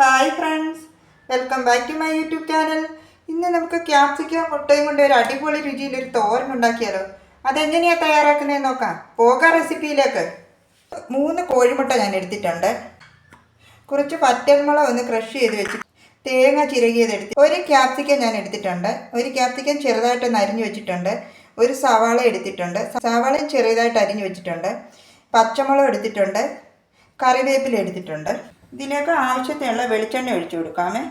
Hi friends welcome back to my YouTube channel ഇന്ന് നമുക്ക് capsicum മുട്ടയും കൊണ്ട് ഒരു അടിപൊളി രുചിയിൽ ഒരു തോരൻ ഉണ്ടാക്കിയാലോ? അതെങ്ങനെയാണ് തയ്യാറാക്കുന്നതെന്ന് നോക്കാം. പോക റെസിപ്പിയിലേക്ക്. മൂന്ന് കോഴിമുട്ട ഞാൻ എടുത്തിട്ടുണ്ട്. കുറച്ച് പറ്റൽമുളക് ഒന്ന് ക്രഷ് ചെയ്ത് വെച്ച് തേങ്ങ ചിരകിയത് എടുത്ത് ഒരു ക്യാപ്സിക്കം ഞാൻ എടുത്തിട്ടുണ്ട്. ഒരു ക്യാപ്സിക്കം ചെറുതായിട്ട് അരിഞ്ഞു വെച്ചിട്ടുണ്ട്. ഒരു സവാള എടുത്തിട്ടുണ്ട്. സവാളയും ചെറുതായിട്ട് അരിഞ്ഞു വെച്ചിട്ടുണ്ട്. പച്ചമുളക് എടുത്തിട്ടുണ്ട്. കറിവേപ്പില എടുത്തിട്ടുണ്ട്. ഇതിലേക്ക് ആവശ്യത്തിനുള്ള വെളിച്ചെണ്ണ ഒഴിച്ചു കൊടുക്കാമേ.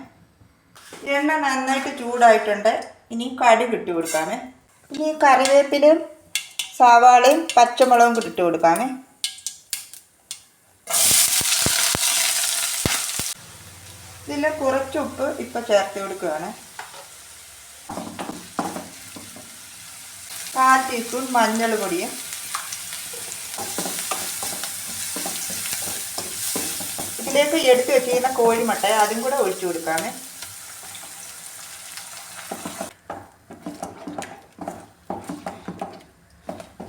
എണ്ണ നന്നായിട്ട് ചൂടായിട്ടുണ്ട്. ഇനി കടുക് ഇട്ട് കൊടുക്കാമേ. ഇനി കറിവേപ്പിലും സവാളയും പച്ചമുളകും കൂടി ഇട്ട് കൊടുക്കാമേ. ഇതിൽ കുറച്ച് ഉപ്പ് ഇപ്പം ചേർത്ത് കൊടുക്കുകയാണ് കാൽ ടീസ്പൂൺ മഞ്ഞൾ പൊടിയും ഇതിലേക്ക് എടുത്ത് വെച്ചിരിക്കുന്ന കോഴിമുട്ട അതും കൂടെ ഒഴിച്ചു കൊടുക്കാമേ.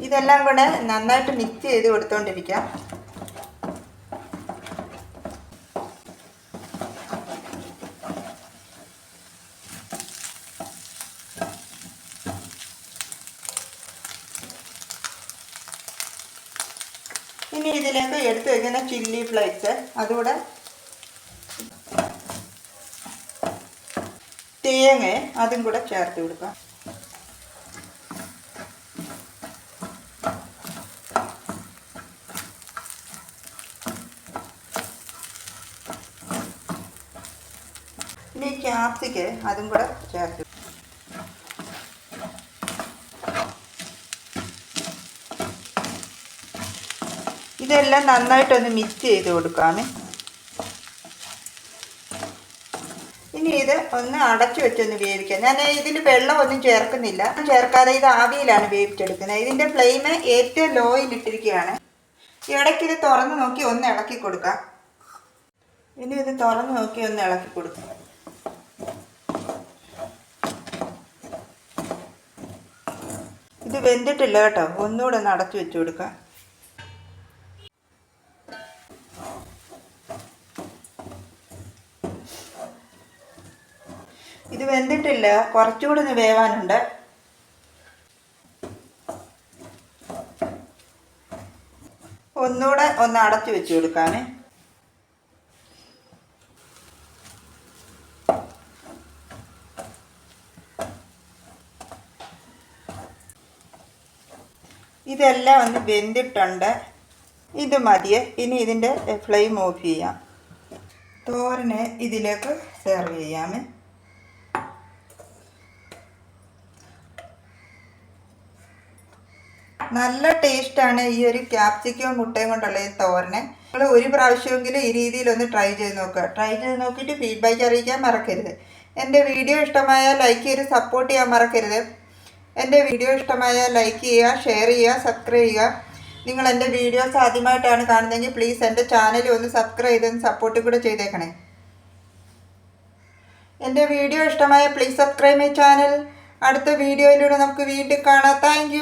ഇതെല്ലാം കൂടെ നന്നായിട്ട് മിക്സ് ചെയ്ത് കൊടുത്തോണ്ടിരിക്കാം. ഇനി ഇതിലേക്ക് എടുത്ത് വെക്കുന്ന ചില്ലി ഫ്ലേക്സ് അതുകൂടെ തേങ്ങ അതും കൂടെ ചേർത്ത് കൊടുക്കാം ഇനി ക്യാപ്സിക്ക് അതും കൂടെ ചേർത്ത് ഇതെല്ലാം നന്നായിട്ടൊന്ന് മിക്സ് ചെയ്ത് കൊടുക്കാമേ. ഇനി ഇത് ഒന്ന് അടച്ചു വെച്ചൊന്ന് വേവിക്കാം. ഞാൻ ഇതിൽ വെള്ളമൊന്നും ചേർക്കുന്നില്ല. ചേർക്കാതെ ഇത് ആവിയിലാണ് വേവിച്ചെടുക്കുന്നത്. ഇതിന്റെ ഫ്ലെയിം ഏറ്റവും ലോയിൽ ഇട്ടിരിക്കുകയാണ്. ഇടയ്ക്ക് ഇത് തുറന്ന് നോക്കി ഒന്ന് ഇളക്കി കൊടുക്കാം. ഇനി ഇത് തുറന്ന് നോക്കി ഒന്ന് ഇളക്കി കൊടുക്കാം. ഇത് വെന്തിട്ടില്ല കേട്ടോ. ഒന്നുകൂടെ ഒന്ന് അടച്ചു വെച്ച് കൊടുക്കാം. ഇത് വെന്തിട്ടില്ല. കുറച്ചുകൂടി ഒന്ന് വേവാനുണ്ട്. ഒന്നുകൂടെ ഒന്ന് അടച്ചു വെച്ച് കൊടുക്കാൻ ഇതെല്ലാം ഒന്ന് വെന്തിട്ടുണ്ട്. ഇത് മതിയെ. ഇനി ഇതിന്റെ ഫ്ലെയിം ഓഫ് ചെയ്യാം. തോരനെ ഇതിലേക്ക് സെർവ് ചെയ്യാമേ. നല്ല ടേസ്റ്റാണ് ഈ ഒരു ക്യാപ്സിക്കവും മുട്ടയും കൊണ്ടുള്ള ഈ തോരന്. നിങ്ങൾ ഒരു പ്രാവശ്യമെങ്കിലും ഈ രീതിയിൽ ഒന്ന് ട്രൈ ചെയ്ത് നോക്കുക. ട്രൈ ചെയ്ത് നോക്കിയിട്ട് ഫീഡ്ബാക്ക് അറിയിക്കാൻ മറക്കരുത്. എന്റെ വീഡിയോ ഇഷ്ടമായ ലൈക്ക് ചെയ്ത് സപ്പോർട്ട് ചെയ്യാൻ മറക്കരുത്. എന്റെ വീഡിയോ ഇഷ്ടമായ ലൈക്ക് ചെയ്യുക ഷെയർ ചെയ്യുക സബ്സ്ക്രൈബ് ചെയ്യുക. നിങ്ങൾ എന്റെ വീഡിയോസ് ആദ്യമായിട്ടാണ് കാണുന്നതെങ്കിൽ പ്ലീസ് എന്റെ ചാനൽ ഒന്ന് സബ്സ്ക്രൈബ് ചെയ്ത് സപ്പോർട്ട് കൂടെ ചെയ്തേക്കണേ. എന്റെ വീഡിയോ ഇഷ്ടമായ പ്ലീസ് സബ്സ്ക്രൈബ് മൈ ചാനൽ അടുത്ത വീഡിയോയിലൂടെ നമുക്ക് വീണ്ടും കാണാം. താങ്ക്